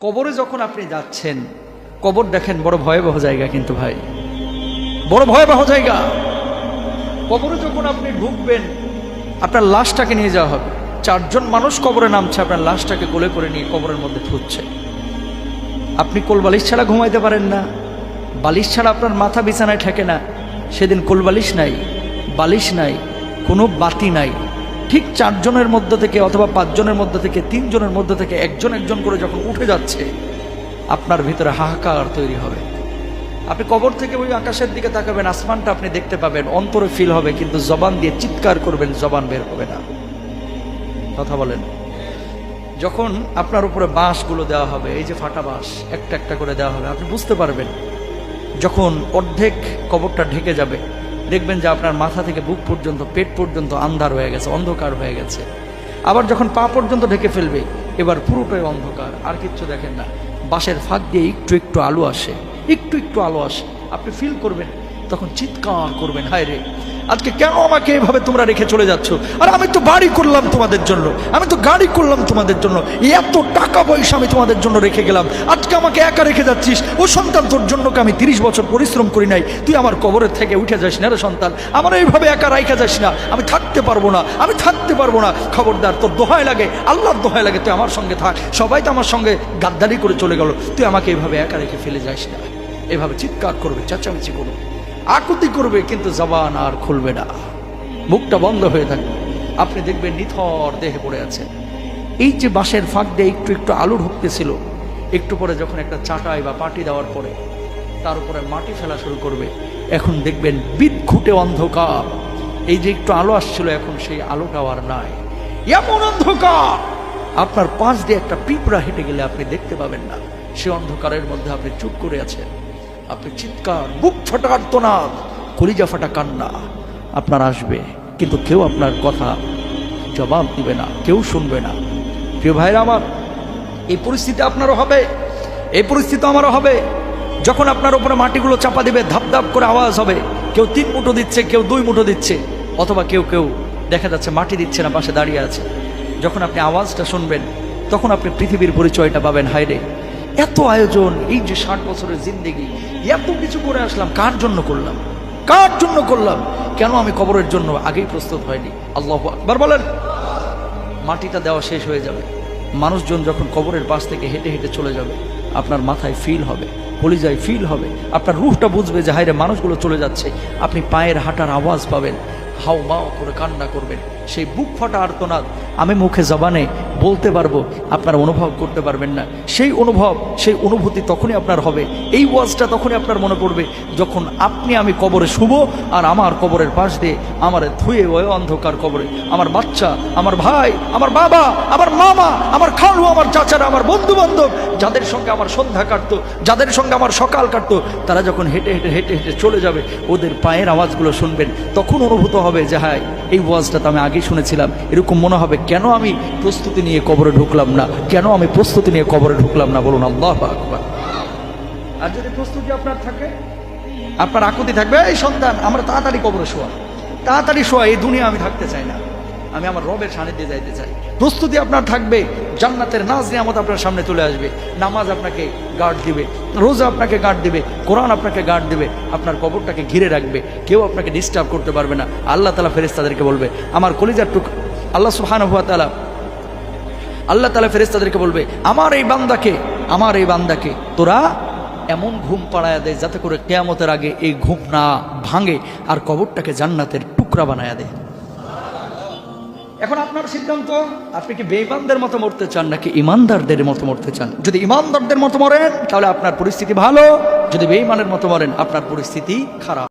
কবরে যখন আপনি যাচ্ছেন, কবর দেখেন বড় ভয়াবহ জায়গা কিন্তু ভাই। বড় ভয়াবহ জায়গা। কবরে যখন আপনি ঢুকবেন, আপনার লাশটাকে নিয়ে যাওয়া হবে। চারজন মানুষ কবরে নামছে, আপনার লাশটাকে কোলে করে নিয়ে কবরের মধ্যে ঠুচ্ছে আপনি কোল বালিশ ছাড়া ঘুমাইতে পারেন না। বালিশ ছাড়া আপনার মাথা বিছানায় ঠেকে না। সেদিন কোল বালিশ নাই বালিশ নাই, কোনো বাতি নাই। ঠিক চারজনের মধ্যে থেকে অথবা পাঁচজনের মধ্যে থেকে, তিনজনের মধ্যে থেকে একজন একজন করে যখন উঠে যাচ্ছে, আপনার ভিতরে হাহাকার তৈরি হবে। আপনি কবর থেকে ওই আকাশের দিকে তাকাবেন, আসমানটা আপনি দেখতে পাবেন, অন্তরে ফিল হবে, কিন্তু জবান দিয়ে চিৎকার করবেন, জবান বের হবে না। কথা বলেন। যখন আপনার উপরে বাঁশগুলো দেওয়া হবে, এই যে ফাটা বাঁশ, একটা একটা করে দেওয়া হবে, আপনি বুঝতে পারবেন, যখন অর্ধেক কবরটা ঢেকে যাবে দেখবেন যে আপনার মাথা থেকে বুক পর্যন্ত, পেট পর্যন্ত আন্ধার হয়ে গেছে, অন্ধকার হয়ে গেছে। আবার যখন পা পর্যন্ত ঢেকে ফেলবে, এবার পুরোটাই অন্ধকার, আর কিচ্ছু দেখেন না। বাসের ফাঁক দিয়ে একটু একটু আলো আসে, একটু একটু আলো আসে। আপনি ফিল করবেন, তখন চিৎকার করবেন, হায় রে। আজকে কেন আমাকে এভাবে তোমরা রেখে চলে যাচ্ছ? আর আমি তো বাড়ি করলাম তোমাদের জন্য, আমি তো গাড়ি করলাম তোমাদের জন্য, এত টাকা পয়সা আমি তোমাদের জন্য রেখে গেলাম। আজকে আমাকে একা রেখে যাচ্ছিস, ও সন্তান তোর জন্য আমি তিরিশ বছর পরিশ্রম করি নাই, তুই আমার কবরের থেকে উঠে যাস না রে সন্তান, আমার এইভাবে একা রাইখা যাস না, আমি থাকতে পারব না, আমি থাকতে পারব না। খবরদার, তোর দোহায় লাগে, আল্লাহর দোহায় লাগে, তুই আমার সঙ্গে থাক, সবাই তো আমার সঙ্গে গাদ্দারি করে চলে গেল, তুই আমাকে এভাবে একা রেখে ফেলে যাস না। এভাবে চিৎকার করবে, চেঁচামেচি করবে। আকুতি করবে, কিন্তু জবান আর খুলবে না। মুখটা বন্ধ হয়ে থাকবে আপনি দেখবেন নিথর দেহে পড়ে আছে। এই যে বাঁশের ফাঁক দিয়ে একটু একটু আলু ঢুকতেছিল একটু পরে যখন একটা চাটাই বা পাটি দেওয়ার পরে তার উপরে মাটি ফেলা শুরু করবে, এখন দেখবেন বিদঘুটে অন্ধকার। এই যে একটু আলো আসছিল, এখন সেই আলোটাও আর নাই। এমন অন্ধকার! আপনার পাশ দিয়ে একটা পিঁপড়া হেঁটে গেলে আপনি দেখতে পাবেন না। সে অন্ধকারের মধ্যে আপনি চুপ করে আছেন। আপনি চিৎকার বুক ফাটা আর্তনাদ কলিজা ফাটা কান্না। আপনার আসবে, কিন্তু কেউ আপনার কথা জবাব দিবে না, কেউ শুনবে না। প্রিয় ভাইরা আমার, এই পরিস্থিতি আপনারও হবে, এই পরিস্থিতি আমারও হবে। যখন আপনার উপরে মাটিগুলো চাপা দিবে, ধাপ ধাপ করে আওয়াজ হবে, কেউ তিন মুঠো দিচ্ছে, কেউ দুই মুঠো দিচ্ছে, অথবা কেউ কেউ দেখা যাচ্ছে মাটি দিচ্ছে না, পাশে দাঁড়িয়ে আছে। যখন আপনি আওয়াজটা শুনবেন, তখন আপনি পৃথিবীর পরিচয়টা পাবেন হাইরে এত আয়োজন, এই যে ষাট বছরের জিন্দেগি, এত কিছু করে আসলাম, কার জন্য করলাম? কার জন্য করলাম? কেন আমি কবরের জন্য আগেই প্রস্তুত হয়নি? আল্লাহ আকবার বলেন। মাটিটা দেওয়া শেষ হয়ে যাবে। মানুষজন যখন কবরের পাশ থেকে হেঁটে হেঁটে চলে যাবে, আপনার মাথায় ফিল হবে, কলিজায় ফিল হবে। আপনার রুহটা বুঝবে যে হাইরে মানুষগুলো চলে যাচ্ছে। আপনি পায়ের হাঁটার আওয়াজ পাবেন। হাও মাও করে কান্না করবেন। সেই বুক ফাটা আর্তনাদ আমি মুখে জবানে বলতে পারব, আপনার অনুভব করতে পারবেন না। সেই অনুভব, সেই অনুভূতি তখনই আপনার হবে। এই ওয়াজটা তখনই আপনার মনে পড়বে যখন আপনি আমি কবরে শুভ আর আমার কবরের পাশ দিয়ে আমার ধুয়ে ওই অন্ধকার কবরে। আমার বাচ্চা, আমার ভাই, আমার বাবা, আমার মামা, আমার খালু, আমার চাচারা, আমার বন্ধু বান্ধব যাদের সঙ্গে আমার সন্ধ্যা কাটতো, যাদের সঙ্গে আমার সকাল কাটতো, তারা যখন হেঁটে হেঁটে হেঁটে হেঁটে চলে যাবে, ওদের পায়ের আওয়াজগুলো শুনবেন, তখন অনুভূত হবে যে হ্যাঁ এই ওয়াজটা তো আমি আগেই শুনেছিলাম। এরকম মনে হবে কেন আমি প্রস্তুতি নিয়ে কবরে ঢুকলাম না? কেন আমি প্রস্তুতি নিয়ে কবরে ঢুকলাম না? বলুন, আল্লাহ আকবার। আর যদি প্রস্তুতি আপনার থাকে, আপনার আকুতি থাকবে, এই সন্তান, আমরা তাড়াতাড়ি কবরে শোয়া। তাড়াতাড়ি শোয়া, এই দুনিয়া আমি থাকতে চাই না। আমি আমার রবের সান্নিধ্যে যাইতে চাই। প্রস্তুতি আপনার থাকবে, জান্নাতের নাজ নিয়ামত আপনার সামনে চলে আসবে। নামাজ আপনাকে গার্ড দিবে, রোজা আপনাকে গার্ড দিবে, কোরআন আপনাকে গার্ড দিবে, আপনার কবরটাকে ঘিরে রাখবে। কেউ আপনাকে ডিস্টার্ব করতে পারবে না। আল্লাহ তালা ফেরেস তাদেরকে বলবে, আমার কলিজার টুক আল্লাহ সুহান আল্লাহ তালা ফেরেস তাদেরকে বলবে, আমার এই বান্দাকে, আমার এই বান্দাকে তোরা এমন ঘুম পাড়ায়া দেয় যাতে করে কেয়ামতের আগে এই ঘুম না ভাঙে আর কবরটাকে জান্নাতের টুকরা বানায়া দেয় এখন আপনার সিদ্ধান্ত, আপনি কি বেঈমানদের মতো মরতে চান নাকি ইমানদারদের মতো মরতে চান? যদি ইমানদারদের মতো মরেন, তাহলে আপনার পরিস্থিতি ভালো, যদি বেঈমানের মতো মরেন, আপনার পরিস্থিতি খারাপ।